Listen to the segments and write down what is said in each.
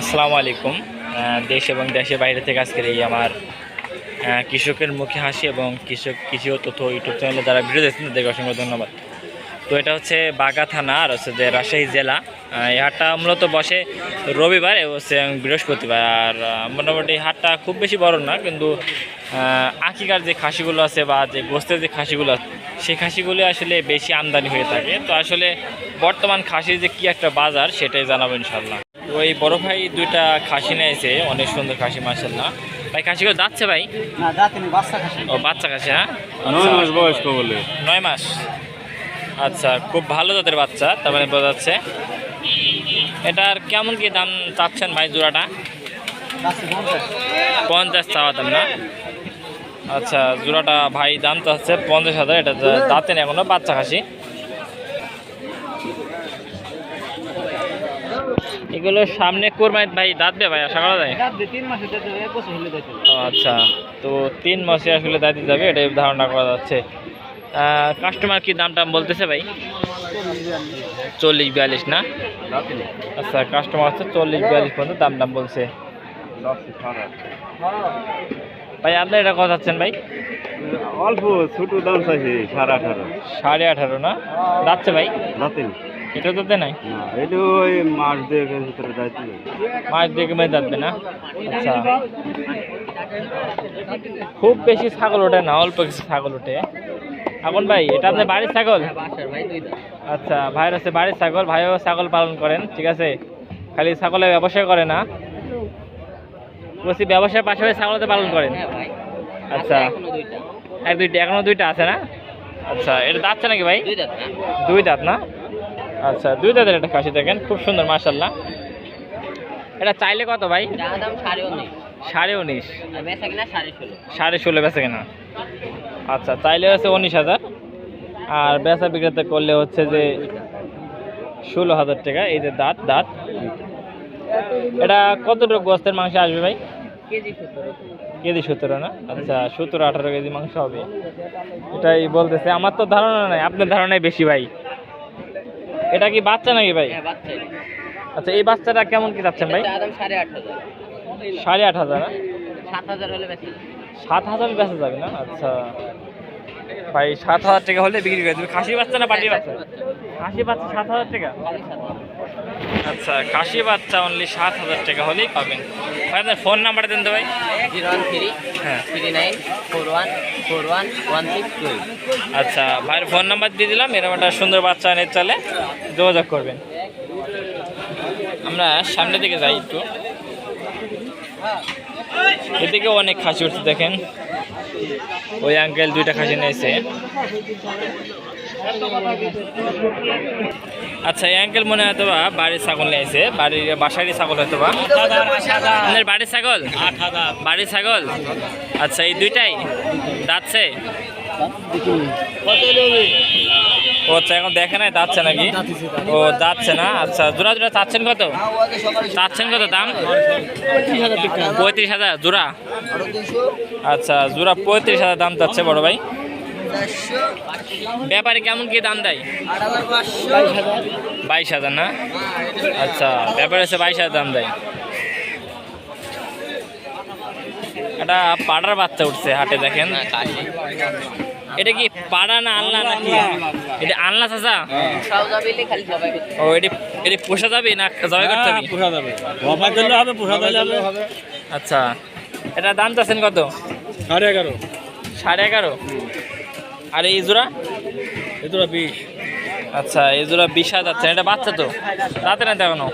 আসসালামু আলাইকুম। দেশ এবং দেশের বাইরে থেকে আজকের এই আমার কৃষকের মুখে হাসি এবং কৃষক কৃষি তথ্য ইউটিউব চ্যানেলে যারা ভিডিও দেখছেন তাদেরকে অসংখ্য ধন্যবাদ। তো এটা হচ্ছে বাগা থানা আর হচ্ছে যে রাজশাহী জেলা। এই হাটটা মূলত বসে রবিবার এবং হচ্ছে বৃহস্পতিবার। আর মোটামুটি হাটটা খুব বেশি বড় না কিন্তু আকিকার যে খাসিগুলো আছে বা যে গোস্তের যে খাসিগুলো আছে সেই খাসিগুলো আসলে বেশি আমদানি হয়ে থাকে। তো আসলে বর্তমান খাসির যে কি একটা বাজার সেটাই জানাব ইনশাল্লাহ ওই বড় ভাই দুইটা খাসি নিয়েছে অনেক সুন্দর খাসি মাসাল্লাহ ভাই খাসিগুলো যাচ্ছে ভাই? না দাঁতিনি বাচ্চা খাসি। ও বাচ্চা খাসি হ্যাঁ? নয় মাস বয়স্ক বলে নয় মাস। আচ্ছা খুব ভালো জাতের বাচ্চা তার মানে বোঝা যাচ্ছে। এটার কেমন কি দাম চাচ্ছেন ভাই জোড়াটা? পঞ্চাশ চাওয়া দাম না? আচ্ছা জোড়াটা ভাই দাম চাচ্ছে পঞ্চাশ হাজার, এটা দাঁতেন দাঁতে এখনও, বাচ্চা খাসি। এগুলো সামনে কোরবানি ভাই দাঁত দে ভাই, আশা করা যায়? দাঁতি দিতে দিতে আচ্ছা তো তিন মাসে আসলে দাঁড়িয়ে যাবে এটাই ধারণা করা যাচ্ছে। কাস্টমার কি দামটা বলতেছে ভাই? চল্লিশ বিয়াল্লিশ না? আচ্ছা কাস্টমার হচ্ছে চল্লিশ বিয়াল্লিশ পর্যন্ত দাম দাম বলছে। ভাই আপনি এটা কথা চাচ্ছেন ভাই? অল্প ছোট দাম চাইছে সাড়ে আঠারো। সাড়ে আঠারো না? যাচ্ছে ভাই? এটা তো নাই? এটা ওই মাস ভিতরে দেখে মেয়ে যাবে না? আচ্ছা। খুব বেশি ছাগল ওঠে না অল্প কিছু ছাগল ওঠে। এখন ভাই এটা আপনার বাড়ির ছাগল? দুই আচ্ছা ভাইয়ের হচ্ছে বাড়ির ছাগল ভাইও ছাগল পালন করেন ঠিক আছে? খালি ছাগলের ব্যবসা করে না। বলছি ব্যবসার পাশাপাশি ছাগলতে পালন করেন। হ্যাঁ আচ্ছা। দুইটা। এক দুইটা এখনও দুইটা আছে না? আচ্ছা এটা দাঁতছে নাকি ভাই? দুই দাঁত না। আচ্ছা দুই দাঁতের একটা খাসি দেখেন খুব সুন্দর মার্শাল্লাহ এটা চাইলে কত ভাই? সাড়ে উনিশ। সাড়ে উনিশ। সাড়ে ষোলো বেচা কেনা। আচ্ছা চাইলে হচ্ছে উনিশ হাজার। আর বেচা বিক্রেতা করলে হচ্ছে যে ষোলো হাজার টাকা এই যে দাঁত দাঁত। এটা কতটুকু গোস্তের মাংস আসবে ভাই? কেজি সতেরো। না? আচ্ছা সতেরো আঠারো কেজি মাংস হবে। এটাই বলতেছে আমার তো ধারণা নাই আপনার ধারণাই বেশি ভাই। এটা কি বাচ্চা নাকি ভাই? হ্যাঁ আচ্ছা এই বাচ্চাটা কেমন কি যাচ্ছেন ভাই? সাড়ে আট হাজার। সাড়ে আট হাজার না সাত হাজার হলে সাত হাজার বেচা যাবে না? আচ্ছা। ভাই সাত হাজার টাকা হলে বিক্রি করে দেবে। খাসি বাচ্চা না পাটি বাচ্চা? খাসি বাচ্চা সাত হাজার টাকা? আচ্ছা খাসি বাচ্চা অনলি সাত হাজার টাকা হলেই পাবেন। ভাই আপনার ফোন নাম্বার দেন তো ভাই। জিরো ওয়ান থ্রি হ্যাঁ। Three nine four one four one one six two আচ্ছা ভাইয়ের ফোন নাম্বার দিয়ে দিলাম। এরকম একটা সুন্দর বাচ্চা এনে চালে যোগাযোগ করবেন। আমরা সামনের দিকে যাই একটু। এদিকে অনেক খাসি উঠছে, দেখেন। ওই আঙ্কেল দুইটা খাসি নিয়েছে। আচ্ছা এই আঙ্কেল মনে হয়তো বা বাড়ির ছাগল নিয়েছে। বাড়ির বাসারই ছাগল হয়তো বা আপনার বাড়ির ছাগল? বাড়ির ছাগল? আচ্ছা এই দুইটাই? দাঁতছে? ও আচ্ছা এখন দেখে নাই দাঁতছে নাকি? ও দাঁতছে না? আচ্ছা জোড়া জোড়া চাচ্ছেন কত? চাচ্ছেন কত দাম? পঁয়ত্রিশ হাজার, জোড়া? আচ্ছা জোড়া পঁয়ত্রিশ হাজার দাম চাচ্ছে বড় ভাই। ব্যাপারে কেমন কি দাম দেয়? বাইশ হাজার না? আচ্ছা ব্যাপারে হচ্ছে বাইশ হাজার দাম দেয়। এটা পাড়ার বাচ্চা উঠছে হাটে দেখেন। এটা কি পাড়া না আনলা নাকি? এটা আনলা চাচা? ও এটি এটি পোষা যাবে না জবাই করতে হবে? পোষা যাবে। হবে পোষা দিলে হবে। আচ্ছা। এটা দাম চাচ্ছেন কত? সাড়ে এগারো। সাড়ে এগারো? আর এই জোড়া? এ তোরা বিশ। আচ্ছা এই জোড়া বিশ হাজার যাচ্ছে এটা বাচ্চা তো? দাঁতে নাই তো এখনও?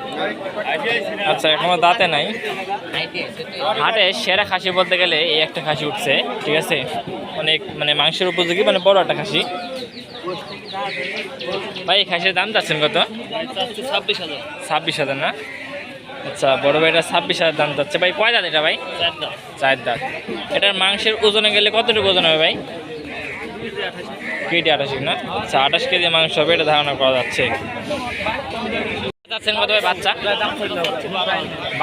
আচ্ছা এখনও দাঁতে নাই। হাটে সেরা খাসি বলতে গেলে এই একটা খাসি উঠছে ঠিক আছে? অনেক মানে মাংসের উপযোগী মানে বড় একটা খাসি। ভাই, খাসির দাম যাচ্ছেন কত? ছাব্বিশ হাজার ছাব্বিশ হাজার না? আচ্ছা বড় ভাইটা ছাব্বিশ হাজার দাম যাচ্ছে ভাই, কয় দাঁত এটা, ভাই? চার দাঁত। এটার মাংসের ওজনে গেলে কতটুকু ওজন হবে, ভাই? কেজি আঠাশ, না? আচ্ছা আঠাশ কেজি মাংস হবে, এটা ধারণা করা যাচ্ছে। যাচ্ছেন বাচ্চা?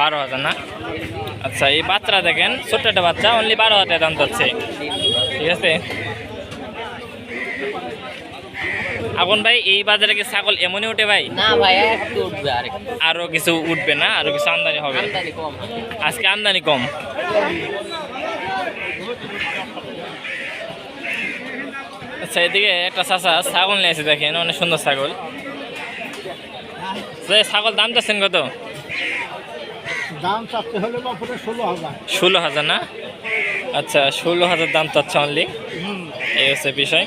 বারো হাজার, না? আচ্ছা এই বাচ্চাটা দেখেন, ছোট্ট একটা বাচ্চা অনলি বারো হাজার দাম যাচ্ছে ঠিক আছে? আপন ভাই এই বাজারে কি ছাগল এমনই উঠে ভাই? না ভাই একটু উঠবে আর আরও কিছু উঠবে না? আরও কিছু আমদানি হবে? আমদানি কম। আজকে আমদানি কম? আচ্ছা এদিকে একটা চাষা ছাগল নিয়ে এসে দেখেন অনেক সুন্দর ছাগল। ছাগল দাম চাচ্ছেন কত? দাম চাচ্ছে হলে ষোলো হাজার। ষোলো হাজার না? আচ্ছা ষোলো হাজার দাম চাচ্ছে অনলি এই হচ্ছে বিষয়।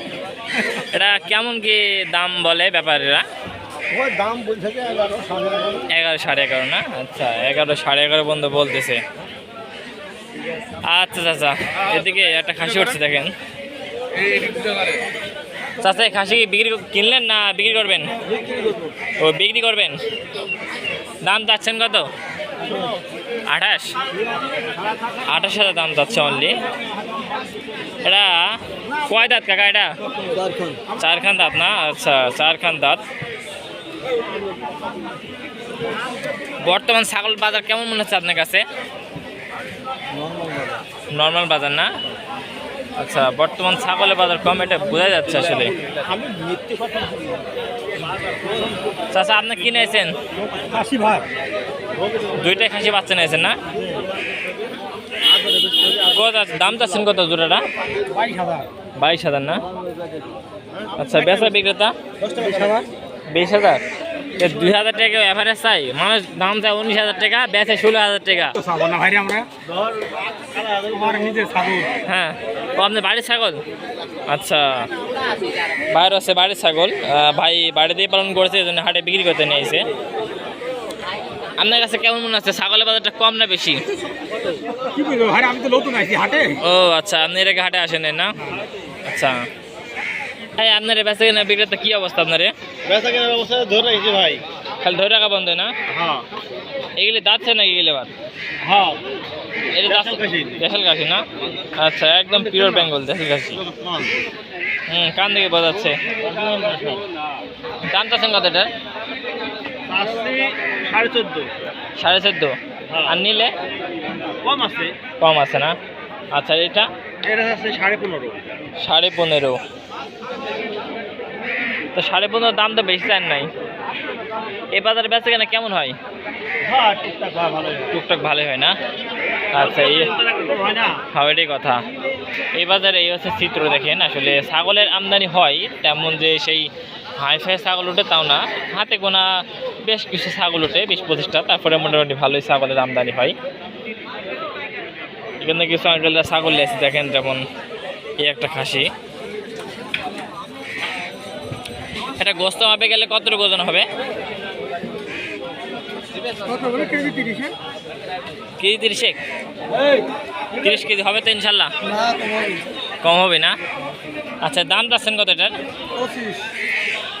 এটা কেমন কি দাম বলে ব্যাপারীরা? দাম এগারো সাড়ে এগারো। না? আচ্ছা এগারো সাড়ে এগারো পর্যন্ত বলতেছে। আচ্ছা চাচা এদিকে একটা খাসি উঠছে দেখেন। চাচা এই খাসি বিক্রি কিনলেন না বিক্রি করবেন? ও বিক্রি করবেন? দাম চাচ্ছেন কত? আঠাশ। আঠাশ হাজার দাম চাচ্ছে অনলি এটা কয় দাঁত কাকা এটা? চারখান। দাঁত না? আচ্ছা চারখান দাঁত। বর্তমান ছাগল বাজার কেমন মনে হচ্ছে আপনার কাছে? নর্মাল বাজার। না? আচ্ছা বর্তমান ছাগলের বাজার কম এটা বোঝা যাচ্ছে আসলে। চাচা আপনি কি নিয়েছেন? কাশি ভাই দুইটাই খাসি বাচ্চা নিয়েছেন না? কত? দাম চাচ্ছেন কত জোড়াটা? বাইশ হাজার না? আচ্ছা বেচা বিক্রেতা? বিশ হাজার? দুই হাজার টাকা এভারেজ চাই? মানুষ দাম চায় উনিশ হাজার টাকা বেচে ষোলো হাজার টাকা। হ্যাঁ। ও আপনার বাড়ির ছাগল? আচ্ছা। বাইরে আছে বাড়ির ছাগল। ভাই বাড়িতেই পালন করেছে এই জন্য হাটে বিক্রি করতে নিয়েছে আপনার কাছে কেমন মনে হচ্ছে? ছাগলের বাজারটা কম না বেশি? কি বলব ভাই আমি তো নতুন আছি হাটে। ও আচ্ছা আপনি এর আগে হাটে আসেন না? আচ্ছা। এই আপনার বেঁচে কিনা বিক্রেতা কি অবস্থা আপনার বেচা কেনার অবস্থা ধরে রেখেছি ভাই। খালি ধরে রাখা বন্ধ না? হ্যাঁ। এগুলি দাঁতছে না এগুলি আবার হ্যাঁ। এটা দেশাল কাশি। না? আচ্ছা একদম পিওর বেঙ্গল দেশাল কাশি। হুম কান থেকে বোঝাচ্ছে। দাম চাচ্ছেন কত এটা? সাড়ে চোদ্দ। সাড়ে চোদ্দ। আর নিলে? কম আছে। কম আছে না? আচ্ছা এটা? এটা আছে সাড়ে পনেরো। সাড়ে পনেরো। তো সাড়ে পনেরো দাম তো বেশি চান নাই। এই বাজারে বেচা কেনা কেমন হয়? হ্যাঁ টুকটাক ভালোই হয় না? আচ্ছা এই হ্যাঁ এটাই কথা। এই বাজারে এই হচ্ছে চিত্র দেখেন। আসলে ছাগলের আমদানি হয় তেমন যে সেই হাইফাই ছাগল ওঠে তাও না। হাতে গোনা বেশ কিছু ছাগল ওঠে বিশ পঁচিশটা। তারপরে মোটামুটি ভালোই ছাগলের আমদানি হয়। এখানে কিছু আঙ্কেলরা ছাগল আসছে দেখেন যেমন এই একটা খাসি। এটা গোস্ত মাপে গেলে কতটুকু ওজন হবে? কেজি তিরিশে? তিরিশ? কেজি হবে তো ইনশাল্লাহ? কম হবে। না? আচ্ছা দাম চাচ্ছেন কত এটার?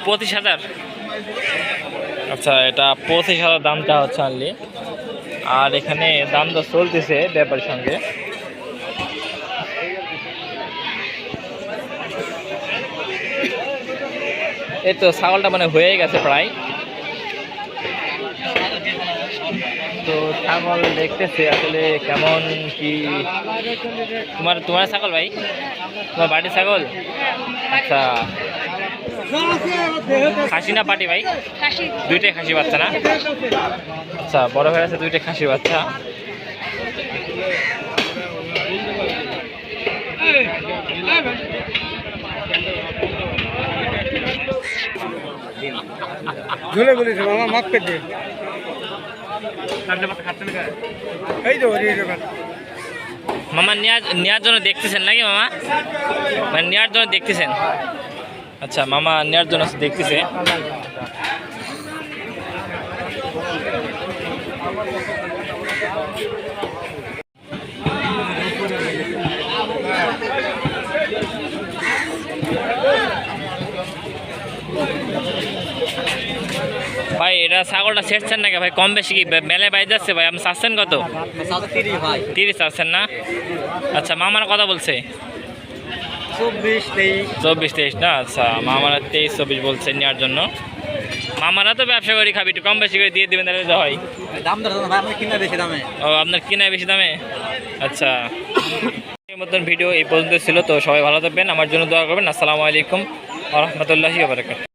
পঁচিশ হাজার। আচ্ছা এটা পঁচিশ হাজার দামটা হচ্ছে আনলি আর এখানে দাম তো চলতেছে ব্যাপারের সঙ্গে। এই তো ছাগলটা মানে হয়ে গেছে প্রায়। তো ছাগল দেখতেছে আসলে কেমন কি। তোমার তোমার ছাগল ভাই? তোমার বাড়ির ছাগল? আচ্ছা। খাসি না পাটি ভাই? দুইটাই খাসি বাচ্চা না? আচ্ছা বড় হয়ে আছে দুইটাই খাসি বাচ্চা। ঝুলে বলেছে মামা মাফ করে এই তো মামা নেওয়ার নেওয়ার জন্য দেখতেছেন নাকি মামা? মানে নেওয়ার জন্য দেখতেছেন? আচ্ছা মামা নেওয়ার জন্য দেখতেছে। ভাই এটা ছাগলটা ছেড়ছেন নাকি? ভাই কম বেশি কি মেলায় বাইরে যাচ্ছে ভাই? আপনি চাচ্ছেন কত? তিরিশ চাচ্ছেন না? আচ্ছা মামার কথা বলছে। চব্বিশ তেইশ। না? আচ্ছা মামারা তেইশ চব্বিশ বলছেন নেওয়ার জন্য। মামারা তো ব্যবসা করি খাবি একটু কম বেশি করে দিয়ে দেবেন তাহলে হয়। দাম দর কিনা বেশি দামে? ও আপনার কিনায় বেশি দামে? আচ্ছা। এই মতন ভিডিও এই পর্যন্ত ছিল তো সবাই ভালো থাকবেন আমার জন্য দোয়া করবেন আসসালামু আলাইকুম রহমতুল্লাহি